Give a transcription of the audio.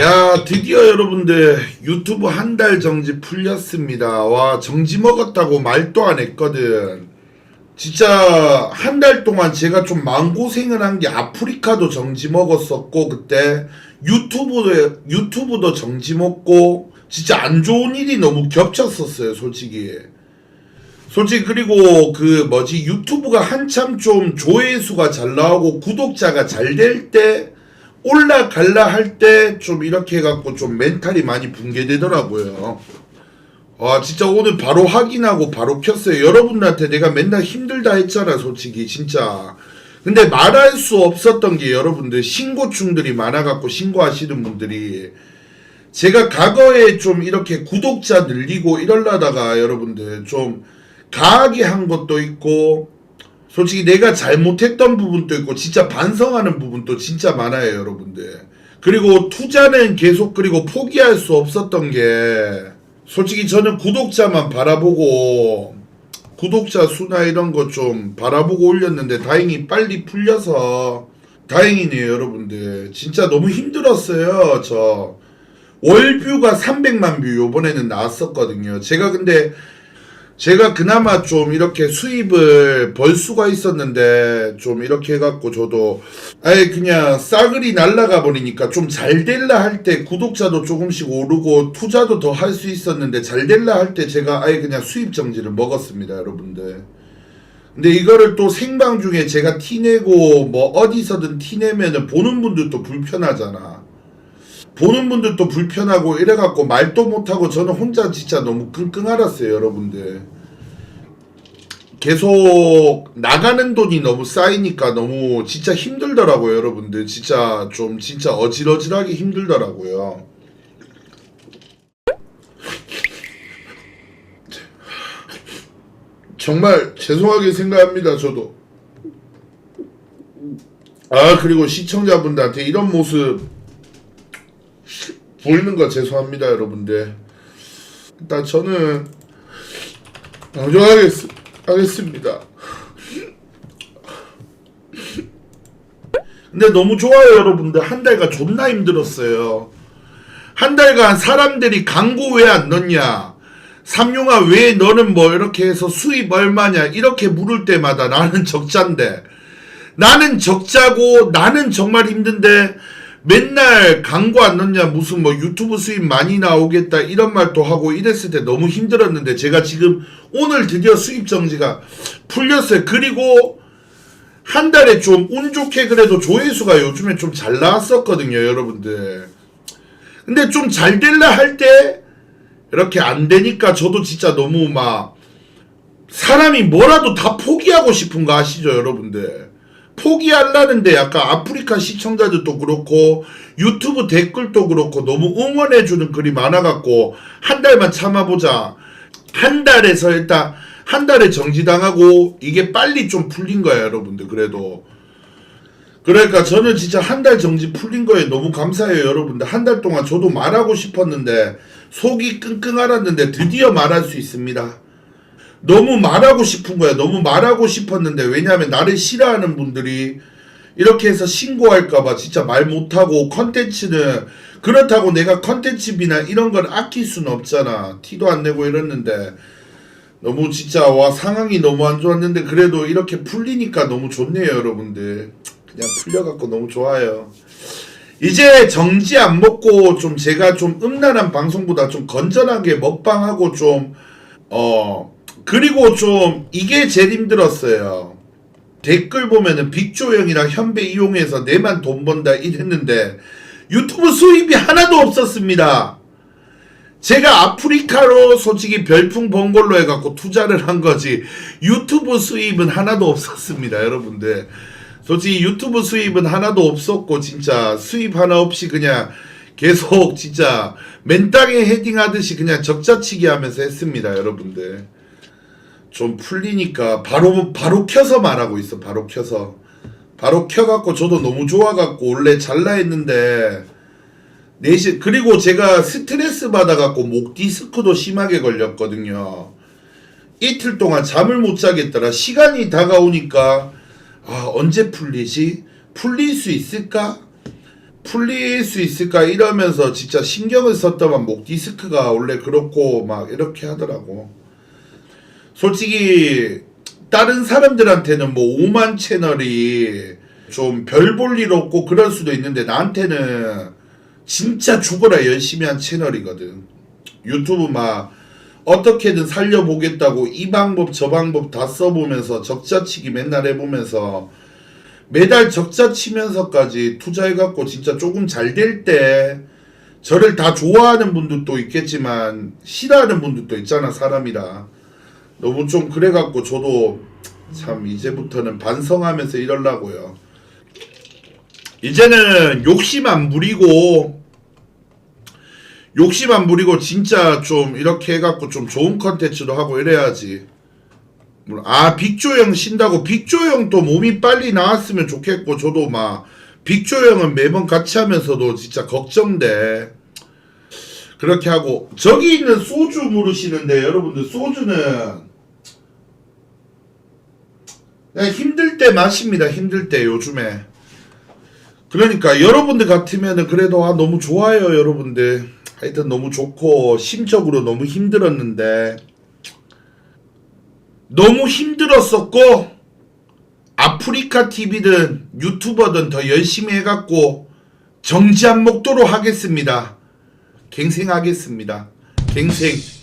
야 드디어 여러분들 유튜브 한 달 정지 풀렸습니다. 와 정지 먹었다고 말도 안 했거든. 진짜 한 달 동안 제가 좀 마음고생을 한 게 아프리카도 정지 먹었었고 그때 유튜브도 유튜브도 정지 먹고 진짜 안 좋은 일이 너무 겹쳤었어요 솔직히. 솔직히 그리고 그 뭐지? 유튜브가 한참 좀 조회수가 잘 나오고 구독자가 잘 될 때 올라갈라 할 때 좀 이렇게 해갖고 좀 멘탈이 많이 붕괴되더라고요. 와 진짜 오늘 바로 확인하고 바로 켰어요. 여러분들한테 내가 맨날 힘들다 했잖아 솔직히 진짜. 근데 말할 수 없었던 게 여러분들 신고충들이 많아갖고 신고하시는 분들이 제가 과거에 좀 이렇게 구독자 늘리고 이럴라다가 여러분들 좀 가하게 한 것도 있고 솔직히 내가 잘못했던 부분도 있고 진짜 반성하는 부분도 진짜 많아요 여러분들. 그리고 투자는 계속 그리고 포기할 수 없었던 게 솔직히 저는 구독자만 바라보고 구독자 수나 이런 거 좀 바라보고 올렸는데 다행히 빨리 풀려서 다행이네요 여러분들. 진짜 너무 힘들었어요 저. 월뷰가 300만 뷰 요번에는 나왔었거든요. 제가 근데 제가 그나마 좀 이렇게 수입을 벌 수가 있었는데 좀 이렇게 해갖고 저도 아예 그냥 싸그리 날라가 버리니까 좀 잘 될라 할 때 구독자도 조금씩 오르고 투자도 더 할 수 있었는데 잘 될라 할 때 제가 아예 그냥 수입 정지를 먹었습니다 여러분들. 근데 이거를 또 생방 중에 제가 티내고 뭐 어디서든 티내면은 보는 분들도 불편하잖아 보는 분들도 불편하고 이래갖고 말도 못하고 저는 혼자 진짜 너무 끙끙 앓았어요 여러분들. 계속 나가는 돈이 너무 쌓이니까 너무 진짜 힘들더라고요 여러분들. 진짜 좀 진짜 어질어질하게 힘들더라고요. 정말 죄송하게 생각합니다 저도. 아 그리고 시청자분들한테 이런 모습 보이는 거 죄송합니다 여러분들. 일단 저는 방종하겠, 하겠습니다. 근데 너무 좋아요 여러분들. 한 달간 존나 힘들었어요. 한 달간 사람들이 광고 왜 안 넣냐? 삼룡아 왜 너는 뭐 이렇게 해서 수입 얼마냐? 이렇게 물을 때마다 나는 적자인데. 나는 적자고 나는 정말 힘든데 맨날 광고 안 넣냐 무슨 뭐 유튜브 수입 많이 나오겠다 이런 말도 하고 이랬을 때 너무 힘들었는데 제가 지금 오늘 드디어 수입 정지가 풀렸어요. 그리고 한 달에 좀 운 좋게 그래도 조회수가 요즘에 좀 잘 나왔었거든요 여러분들. 근데 좀 잘 될라 할 때 이렇게 안 되니까 저도 진짜 너무 막 사람이 뭐라도 다 포기하고 싶은 거 아시죠 여러분들 포기하려는데 약간 아프리카 시청자들도 그렇고 유튜브 댓글도 그렇고 너무 응원해주는 글이 많아갖고 한 달만 참아보자. 한 달에서 일단 한 달에 정지당하고 이게 빨리 좀 풀린 거야 여러분들 그래도. 그러니까 저는 진짜 한 달 정지 풀린 거에 너무 감사해요 여러분들. 한 달 동안 저도 말하고 싶었는데 속이 끙끙 앓았는데 드디어 말할 수 있습니다 너무 말하고 싶은 거야. 너무 말하고 싶었는데 왜냐하면 나를 싫어하는 분들이 이렇게 해서 신고할까봐 진짜 말 못하고 컨텐츠는 그렇다고 내가 컨텐츠비나 이런 걸 아낄 수는 없잖아. 티도 안 내고 이랬는데 너무 진짜 와 상황이 너무 안 좋았는데 그래도 이렇게 풀리니까 너무 좋네요 여러분들. 그냥 풀려갖고 너무 좋아요. 이제 정지 안 먹고 좀 제가 좀 음란한 방송보다 좀 건전하게 먹방하고 좀 어. 그리고 좀 이게 제일 힘들었어요. 댓글 보면은 빅조 형이랑 현배 이용해서 내만 돈 번다 이랬는데 유튜브 수입이 하나도 없었습니다. 제가 아프리카로 솔직히 별풍 번 걸로 해갖고 투자를 한 거지 유튜브 수입은 하나도 없었습니다 여러분들 솔직히 유튜브 수입은 하나도 없었고 진짜 수입 하나 없이 그냥 계속 진짜 맨땅에 헤딩하듯이 그냥 적자치기 하면서 했습니다 여러분들 좀 풀리니까 바로 바로 켜서 말하고 있어. 바로 켜서. 바로 켜갖고 저도 너무 좋아갖고 원래 잘라 했는데 4시 그리고 제가 스트레스 받아갖고 목 디스크도 심하게 걸렸거든요. 이틀 동안 잠을 못 자겠더라. 시간이 다가오니까 아 언제 풀리지? 풀릴 수 있을까? 풀릴 수 있을까? 이러면서 진짜 신경을 썼더만 목 디스크가 원래 그렇고 막 이렇게 하더라고. 솔직히 다른 사람들한테는 뭐 5만 채널이 좀 별 볼 일 없고 그럴 수도 있는데 나한테는 진짜 죽어라 열심히 한 채널이거든. 유튜브 막 어떻게든 살려보겠다고 이 방법 저 방법 다 써보면서 적자치기 맨날 해보면서 매달 적자 치면서까지 투자해갖고 진짜 조금 잘 될 때 저를 다 좋아하는 분들도 있겠지만 싫어하는 분들도 있잖아 사람이라 너무 좀 그래갖고 저도 참 이제부터는 반성하면서 이러려고요. 이제는 욕심 안 부리고 욕심 안 부리고 진짜 좀 이렇게 해갖고 좀 좋은 컨텐츠도 하고 이래야지. 물론 아 빅조형 신다고. 빅조형 또 몸이 빨리 나왔으면 좋겠고 저도 막 빅조형은 매번 같이 하면서도 진짜 걱정돼. 그렇게 하고 저기 있는 소주 물으시는데 여러분들 소주는 힘들 때 마십니다 힘들 때 요즘에 그러니까 여러분들 같으면은 그래도 아 너무 좋아요 여러분들 하여튼 너무 좋고 심적으로 너무 힘들었는데 너무 힘들었었고 아프리카 TV든 유튜버든 더 열심히 해갖고 정지 안 먹도록 하겠습니다. 갱생하겠습니다. 갱생.